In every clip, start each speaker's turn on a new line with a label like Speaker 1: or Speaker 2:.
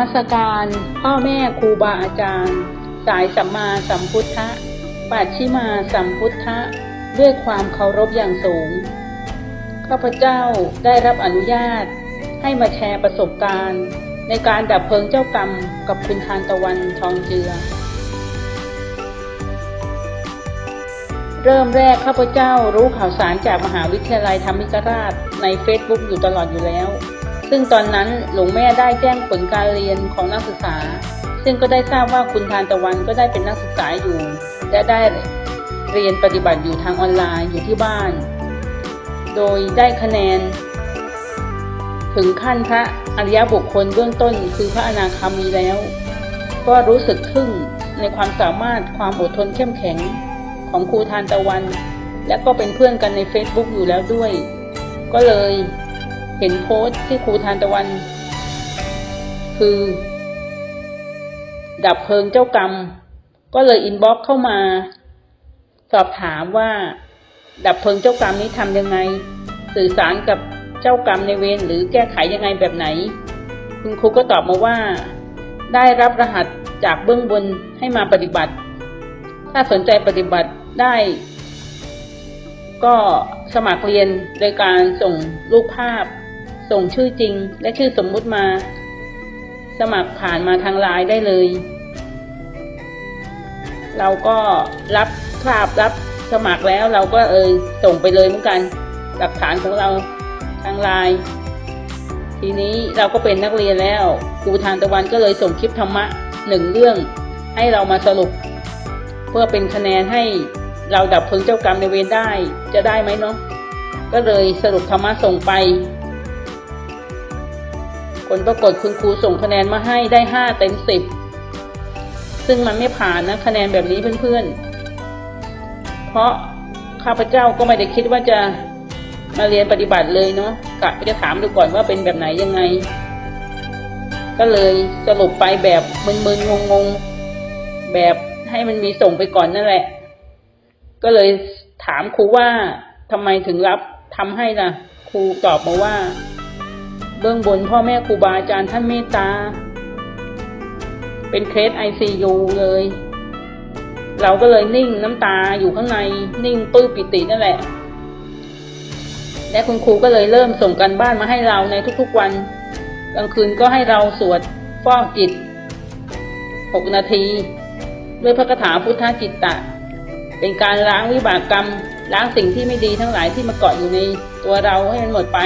Speaker 1: มัสการพ่อแม่ครูบาอาจารย์ สายสัมมาสัมพุทธะปัจฉิมาสัมพุทธะด้วยความเคารพอย่างสูง ข้าพเจ้าได้รับอนุญาต ให้มาแชร์ประสบการณ์ ในการดับเพลิงเจ้ากรรมกับคุณทานตะวันทองเจือ เริ่มแรกข้าพเจ้ารู้ข่าวสารจากมหาวิทยาลัยธรรมิกราชใน Facebook อยู่ตลอดอยู่แล้ว ซึ่งตอนนั้นหลวงแม่ได้แจ้งผลการเรียนของนักศึกษา ซึ่งก็ได้ทราบว่าคุณทานตะวันก็ได้เป็นนักศึกษาอยู่ และได้เรียนปฏิบัติอยู่ทางออนไลน์อยู่ที่บ้าน โดยได้คะแนน ถึงขั้นพระอริยบุคคลเบื้องต้นคือพระอนาคามีแล้ว ก็รู้สึกทึ่งในความสามารถความอดทนเข้มแข็งของครูทานตะวัน และก็เป็นเพื่อนกันใน Facebook อยู่แล้วด้วย ก็เลย เห็นโพสต์ที่ครูทานตะวัน คือ ดับเพลิงเจ้ากรรม ก็เลยอินบ็อกซ์เข้ามา สอบถามว่า ดับเพลิงเจ้ากรรมนี้ทำยังไง สื่อสารกับเจ้ากรรมในเวรหรือแก้ไขยังไงแบบไหน คุณครูก็ตอบมาว่า ได้รับรหัสจากเบื้องบนให้มาปฏิบัติ ถ้าสนใจปฏิบัติได้ ก็สมัครเรียนโดยการส่งรูปภาพ ส่งชื่อจริงและชื่อสมมุติมา สมัครผ่านมาทางไลน์ได้เลย เราก็รับภาพรับสมัครแล้วเราก็เออส่งไปเลยเหมือนกัน หลักฐานของเราทางไลน์ทีนี้เราก็เป็นนักเรียนแล้วครูทานตะวันก็เลยส่งคลิปธรรมะหนึ่งเรื่อง ให้เรามาสรุป เพื่อเป็นคะแนนให้เราดับเพลิงเจ้ากรรมในเวรได้จะได้ไหมเนาะก็เลยสรุปธรรมะส่งไป ผลปรากฏคุณครูส่งคะแนนมาให้ได้ห้าเต็มสิบซึ่งมันไม่ผ่านนะ คะแนนแบบนี้เพื่อนๆ เพราะข้าพเจ้าก็ไม่ได้คิดว่าจะมาเรียนปฏิบัติเลยเนาะกะจะถามดูก่อนว่าเป็นแบบไหนยังไง ก็เลยสรุปไปแบบมึนๆงงๆ แบบให้มันมีส่งไปก่อนนั่นแหละ ก็เลยถามครูว่าทำไมถึงรับทำให้ล่ะ ครูตอบมาว่า เบื้องบนพ่อแม่ครูบาอาจารย์ท่านเมตตา เป็นเคสไอซียูเลย เราก็เลยนิ่งน้ำตาอยู่ข้างในนิ่งปื้อปิตินั่นแหละ และคุณครูก็เลยเริ่มส่งกันบ้านมาให้เราในทุกๆวันกลางคืนก็ให้เราสวดฟอกจิตหกนาที ด้วยพระคาถาพุทธจิตตะ เป็นการล้างวิบากกรรม ล้างสิ่งที่ไม่ดีทั้งหลายที่มาเกาะอยู่ในตัวเราให้มันหมดไป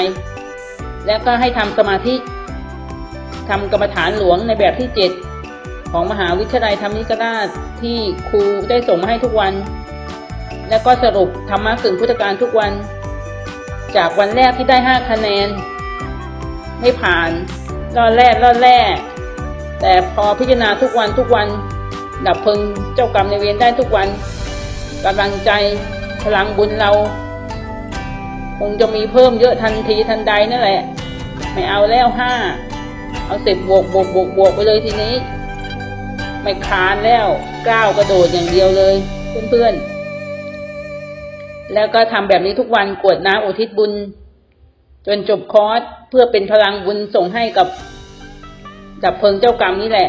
Speaker 1: แล้วก็ให้ทำสมาธิทำกรรมฐานหลวงในแบบที่เจ็ดของมหาวิทยาลัยธรรมนิกราชที่ครูได้ส่งมาให้ทุกวัน แล้วก็สรุปธรรมะสึ่งพุทธการทุกวัน จากวันแรกที่ได้ห้าคะแนน ไม่ผ่านรอดแรกรอดแรก แต่พอพิจารณาทุกวันทุกวัน ดับเพลิงเจ้ากรรมในเวรได้ทุกวันกำลังใจพลังบุญเรา คงจะมีเพิ่มเยอะทันทีทันใดนั่นแหละ ไม่เอาแล้วห้าเอาสิบบวกบวกบวกบวกไปเลยทีนี้ ไม่คานแล้วก้าวกระโดดอย่างเดียวเลยเพื่อนๆแล้วก็ทำแบบนี้ทุกวันกวดน้ำอุทิศบุญ จนจบคอร์สเพื่อเป็นพลังบุญส่งให้กับดับเพลิงเจ้ากรรมนี่แหละ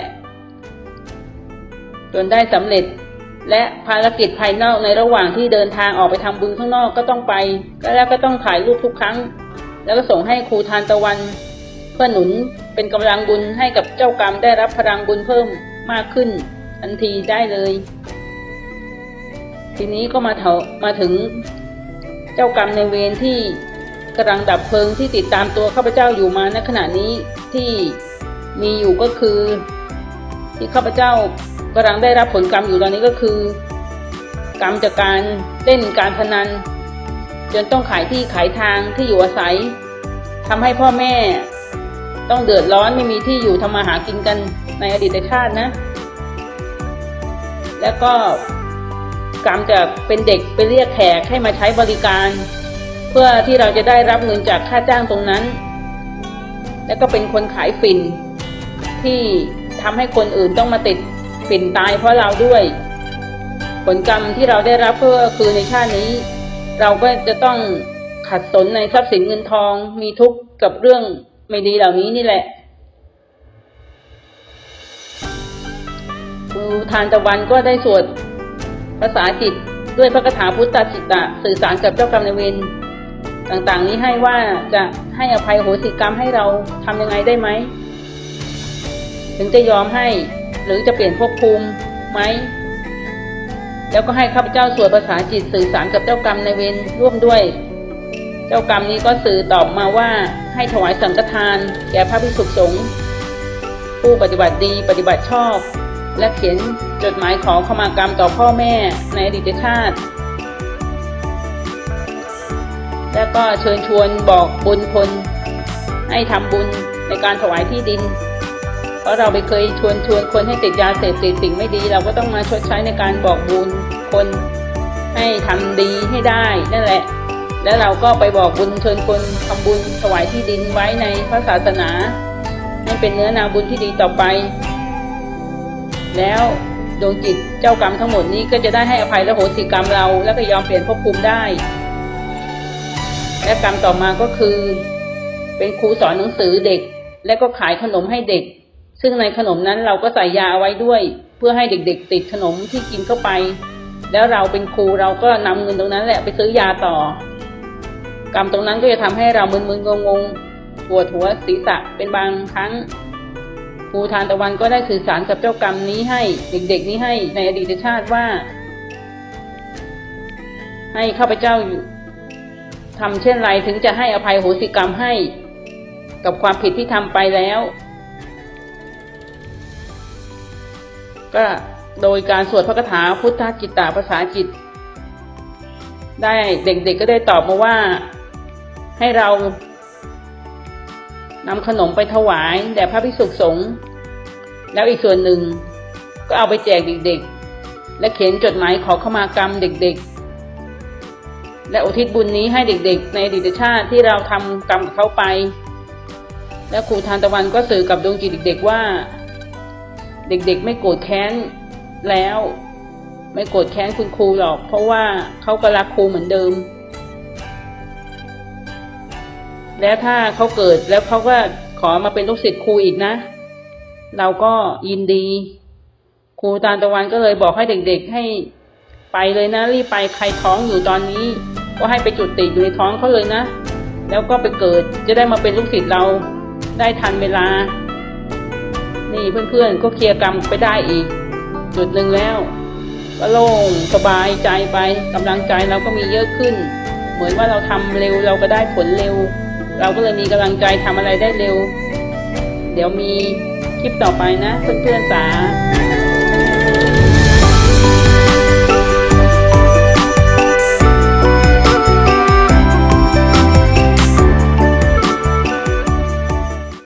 Speaker 1: จนได้สำเร็จและภารกิจภายนอกในระหว่างที่เดินทางออกไปทำบุญข้างนอกก็ต้องไป แล้วก็ต้องถ่ายรูปทุกครั้ง แล้วก็ส่งให้ครูทานตะวัน เพื่อหนุนเป็นกำลังบุญให้กับเจ้ากรรมได้รับพลังบุญเพิ่มมากขึ้นทันทีได้เลย ทีนี้ก็มาเถามาถึงเจ้ากรรมในเวรที่กำลังดับเพลิงที่ติดตามตัวข้าพเจ้าอยู่มาณขณะนี้ที่มีอยู่ก็คือ ที่ข้าพเจ้ากำลังได้รับผลกรรมอยู่ตอนนี้ก็คือ กรรมจากการเล่นการพนัน จนต้องขายที่ขายทางที่อยู่อาศัยทำให้พ่อแม่ต้องเดือดร้อนไม่มีที่อยู่ทำมาหากินกันในอดีตชาตินะ แล้วก็กรรมจะเป็นเด็กไปเรียกแขกให้มาใช้บริการ เพื่อที่เราจะได้รับเงินจากค่าจ้างตรงนั้น แล้วก็เป็นคนขายฝิ่นที่ทำให้คนอื่นต้องมาติดฝิ่นตายเพราะเราด้วย ผลกรรมที่เราได้รับก็คือในชาตินี้ เราก็จะต้องขัดสนในทรัพย์สินเงินทองมีทุกข์กับเรื่องไม่ดีเหล่านี้นี่แหละครูทานตะวันก็ได้สวดภาษาจิตด้วยพระคาถาพุทธจิตตะสื่อสารกับเจ้ากรรมนายเวรต่างๆ นี้ให้ว่าจะให้อภัยโหสิกรรมให้เราทำยังไงได้ไหม ถึงจะยอมให้หรือจะเปลี่ยนภพภูมิไหม แล้วก็ให้ข้าพเจ้าสวดภาษาจิตสื่อสารกับเจ้ากรรมในเวรร่วมด้วย เจ้ากรรมนี้ก็สื่อตอบมาว่าให้ถวายสังฆทาน แก่พระภิกษุสงฆ์ผู้ปฏิบัติดีปฏิบัติชอบ และเขียนจดหมายขอขมากรรมต่อพ่อแม่ในอดีตชาติ แล้วก็เชิญชวนบอกบุญคนให้ทำบุญในการถวายที่ดิน เพราะเราไปเคยชวนชวนคนให้ติดยาเสพติดสิ่งไม่ดี เราก็ต้องมาชดใช้ในการบอกบุญคนให้ทำดีให้ได้นั่นแหละ แล้วเราก็ไปบอกบุญเชิญคนทำบุญถวายที่ดินไว้ในพระศาสนาให้เป็นเนื้อนาบุญที่ดีต่อไป แล้วดวงจิตเจ้ากรรมทั้งหมดนี้ก็จะได้ให้อภัยและโหสิกรรมเรา แล้วก็ยอมเปลี่ยนภพภูมิได้ และกรรมต่อมาก็คือ เป็นครูสอนหนังสือเด็ก และก็ขายขนมให้เด็ก ซึ่งในขนมนั้นเราก็ใส่ยาเอาไว้ด้วย เพื่อให้เด็กๆ ติดขนมที่กินเข้าไป แล้วเราเป็นครูเราก็นำเงินตรงนั้นแหละไปซื้อยาต่อ กรรมตรงนั้นก็จะทำให้เรามึนๆงงๆปวดหัวศีรษะเป็นบางครั้งครูทานตะวันก็ได้สื่อสารกับเจ้ากรรมนี้ให้เด็กๆ นี้ให้ในอดีตชาติว่า ให้ข้าพเจ้าอยู่ทำเช่นไรถึงจะให้อภัยโหสิกรรมให้ กับความผิดที่ทำไปแล้ว ก็โดยการสวดพระคาถาพุทธจิตตาภาษาจิต ได้เด็กๆก็ได้ตอบมาว่า ให้เรานำขนมไปถวายแด่พระภิกษุสงฆ์แล้วอีกส่วนหนึ่งก็เอาไปแจกเด็กๆ และเขียนจดหมายขอเข้ามากรรมเด็กๆ และอุทิศบุญนี้ให้เด็กๆ ในดีตชาติที่เราทำกรรมกับเขาไป และครูทานตะวันก็สื่อกับดวงจิตเด็กๆว่า เด็กๆ ไม่โกรธแค้นแล้ว ไม่โกรธแค้นคุณครูหรอก เพราะว่าเขาก็รักครูเหมือนเดิม แล้วถ้าเขาเกิดแล้วเขาก็ขอมาเป็นลูกศิษย์ครูอีกนะ เราก็ยินดี ครูตาตะวันก็เลยบอกให้เด็กๆให้ไปเลยนะรีบไปใครท้องอยู่ตอนนี้ ก็ให้ไปจุดติดอยู่ในท้องเขาเลยนะ แล้วก็ไปเกิดจะได้มาเป็นลูกศิษย์เราได้ทันเวลา นี่เพื่อนๆ ก็เคลียร์กรรมไปได้อีก จุดหนึ่งแล้ว ก็โล่งสบายใจไปกำลังใจเราก็มีเยอะขึ้น เหมือนว่าเราทำเร็วเราก็ได้ผลเร็ว เราก็เลยมีกำลังใจทำอะไรได้เร็ว เดี๋ยวมีคลิปต่อไปนะ เพื่อนๆสา